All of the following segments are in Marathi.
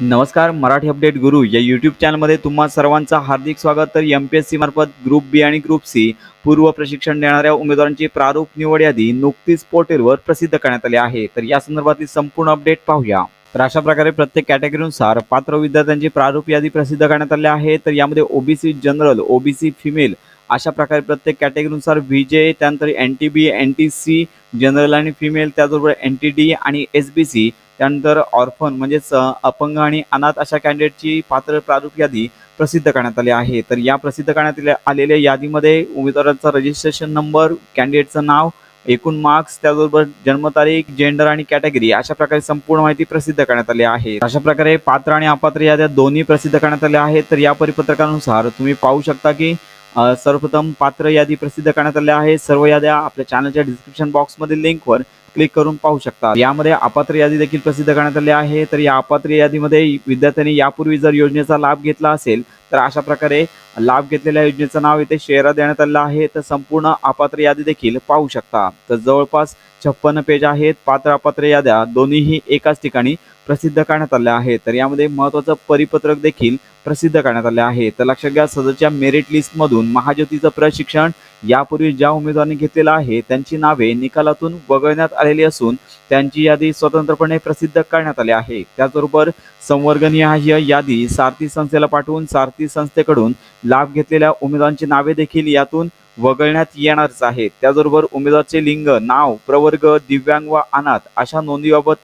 नमस्कार मराठी अपडेट गुरु. या यूट्यूब चॅनलमध्ये तुम्हा सर्वांचं हार्दिक स्वागत. तर एम पी एस सी मार्फत ग्रुप बी आणि ग्रुप सी पूर्व प्रशिक्षण देणाऱ्या उमेदवारांची प्रारूप निवड यादी नुकतीच पोर्टलवर प्रसिद्ध करण्यात आली आहे. तर या संदर्भातील संपूर्ण अपडेट पाहूया. तर अशा प्रकारे प्रत्येक कॅटेगरीनुसार पात्र विद्यार्थ्यांची प्रारूप यादी प्रसिद्ध करण्यात आली आहे. तर यामध्ये ओबीसी जनरल ओबीसी फिमेल अशा प्रकारे प्रत्येक कॅटेगरीनुसार व्ही जे त्यानंतर N T B N T C general आणि फिमेल त्याचबरोबर एन टी डी आणि एस बी सी त्यानंतर ऑर्फन म्हणजेच अपंग आणि अनाथ अशा कॅन्डिडेटची पात्र प्रारूप यादी प्रसिद्ध करण्यात आली आहे. तर या प्रसिद्ध करण्यात आलेल्या यादीमध्ये उमेदवारांचा रजिस्ट्रेशन नंबर कॅन्डिडेटचं नाव एकूण मार्क्स त्याचबरोबर जन्मतारीख जेंडर आणि कॅटेगरी अशा प्रकारे संपूर्ण माहिती प्रसिद्ध करण्यात आली आहे. अशा प्रकारे पात्र आणि अपात्र याद्या दोन्ही प्रसिद्ध करण्यात आल्या आहेत. तर या परिपत्रकानुसार तुम्ही पाहू शकता की सर्वप्रथम पात्र यादी प्रसिद्ध करण्यात आल्या आहे सर्व याद्या आपल्या चॅनलच्या डिस्क्रिप्शन बॉक्समधील लिंकवर क्लिक करून पाहू शकता. यामध्ये अपात्र यादी देखील प्रसिद्ध करण्यात आली आहे तर या अपात्र यादीमध्ये विद्यार्थ्यांनी यापूर्वी जर योजनेचा लाभ घेतला असेल तर अशा प्रकारे लाभ घेतलेल्या योजनेचं नाव इथे शेअर देण्यात आलं आहे. तर संपूर्ण अपात्र यादी देखील पाहू शकता. तर जवळपास छप्पन्न पेज आहेत. पात्र अपात्र याद्या दोन्हीही एकाच ठिकाणी प्रसिद्ध करण्यात आल्या आहेत. तर यामध्ये महत्त्वाचं परिपत्रक देखील प्रसिद्ध करण्यात आले आहे. तर लक्षात घ्या सदरच्या मेरिट लिस्टमधून महाज्योतीचं प्रशिक्षण यापूर्वी ज्या उमेदवारांनी घेतलेलं आहे त्यांची नावे निकालातून वगळण्यात आलेली असून त्यांची यादी स्वतंत्रपणे प्रसिद्ध करण्यात आली आहे. त्याचबरोबर संवर्गनिहाय यादी सारथी संस्थेला पाठवून सारथी संस्थेकडून लाभ घेतलेल्या उमेदवारांची नावे देखील यातून वगळण्यात येणारच आहेत. त्याचबरोबर उमेदवारचे लिंग नाव प्रवर्ग दिव्यांग व अनाथ अशा नोंदीबाबत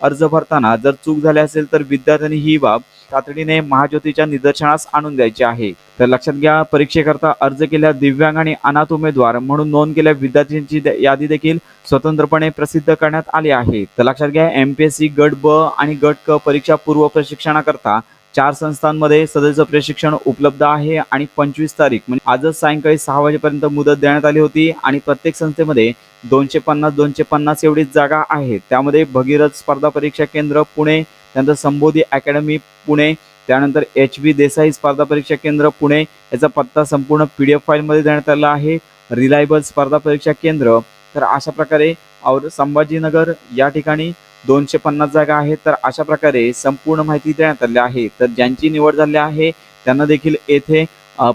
अर्ज भरताना जर चूक झाली असेल तर विद्यार्थ्यांनी ही बाब तातडीने महाज्योतीच्या निदर्शनास आणून द्यायची आहे. तर लक्षात घ्या परीक्षेकरता अर्ज केल्या दिव्यांग आणि अनाथ उमेदवार म्हणून नोंद केल्या विद्यार्थ्यांची यादी देखील स्वतंत्रपणे प्रसिद्ध करण्यात आली आहे. तर लक्षात घ्या एम पी एस सी गट ब आणि गट क परीक्षा पूर्व प्रशिक्षणाकरता चार संस्थांमध्ये सदस्य प्रशिक्षण उपलब्ध आहे आणि पंचवीस तारीख म्हणजे आजच सायंकाळी सहा वाजेपर्यंत मुदत देण्यात आली होती आणि प्रत्येक संस्थेमध्ये दोनशे पन्नास दोनशे पन्नास एवढीच जागा आहे त्यामध्ये भगीरथ स्पर्धा परीक्षा केंद्र पुणे त्यानंतर संबोधी अकॅडमी पुणे त्यानंतर एच व्ही देसाई स्पर्धा परीक्षा केंद्र पुणे याचा पत्ता संपूर्ण पी डी एफ फाईलमध्ये देण्यात आला आहे. रिलायबल स्पर्धा परीक्षा केंद्र तर अशा प्रकारे और संभाजीनगर या ठिकाणी दोनशे पन्नास जागा आहेत. तर अशा प्रकारे संपूर्ण माहिती देण्यात आली आहे. तर ज्यांची निवड झाली आहे त्यांना देखील येथे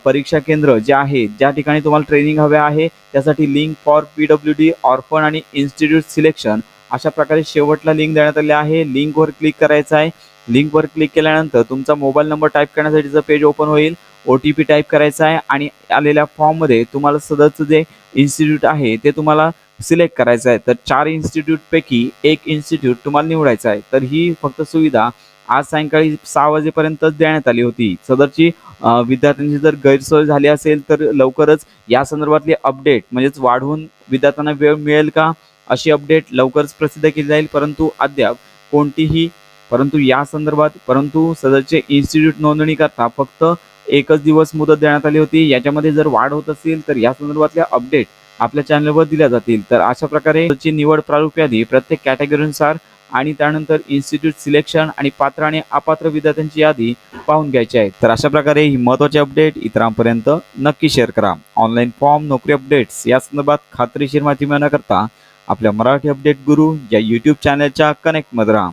परीक्षा केंद्र जे आहे ज्या ठिकाणी तुम्हाला ट्रेनिंग हवे आहे त्यासाठी link for P W D orphan आणि इन्स्टिट्यूट सिलेक्शन अशा प्रकारे शेवटला लिंक देण्यात आली आहे. लिंकवर क्लिक करायचं आहे. लिंकवर क्लिक केल्यानंतर तुमचा मोबाईल नंबर टाईप करण्यासाठीचं पेज ओपन होईल. ओ टी पी टाईप करायचा आहे आणि आलेल्या फॉर्ममध्ये तुम्हाला सदरचं जे इन्स्टिट्यूट आहे ते तुम्हाला सिलेक्ट करायचं आहे. तर चार इन्स्टिट्यूटपैकी एक इन्स्टिट्यूट तुम्हाला निवडायचं आहे. तर ही फक्त सुविधा आज सायंकाळी सहा वाजेपर्यंतच देण्यात आली होती. सदरची विद्यार्थ्यांची जर गैरसोय झाली असेल तर लवकरच या संदर्भातली अपडेट म्हणजेच वाढवून विद्यार्थ्यांना वेळ मिळेल का? अशी अपडेट लवकरच प्रसिद्ध केली जाईल. परंतु अद्याप कोणतीही परंतु या संदर्भात परंतु सदरचे इन्स्टिट्यूट नोंदणी करता फक्त एकच दिवस मुदत देण्यात आली होती. याच्यामध्ये जर वाढ होत असेल तर या संदर्भातल्या अपडेट आपल्या चॅनलवर दिल्या जातील. तर अशा प्रकारे निवड प्रारूप यादी प्रत्येक कॅटेगरीनुसार आणि त्यानंतर इन्स्टिट्यूट सिलेक्शन आणि पात्र आणि अपात्र विद्यार्थ्यांची यादी पाहून घ्यायची आहे. तर अशा प्रकारे ही महत्वाची अपडेट इतरांपर्यंत नक्की शेअर करा. ऑनलाईन फॉर्म नोकरी अपडेट्स या संदर्भात खात्रीशीर माहिती मिळवण्याकरता आपल्या मराठी अपडेट गुरु या यूट्यूब चॅनलच्या कनेक्टमध्ये राहा.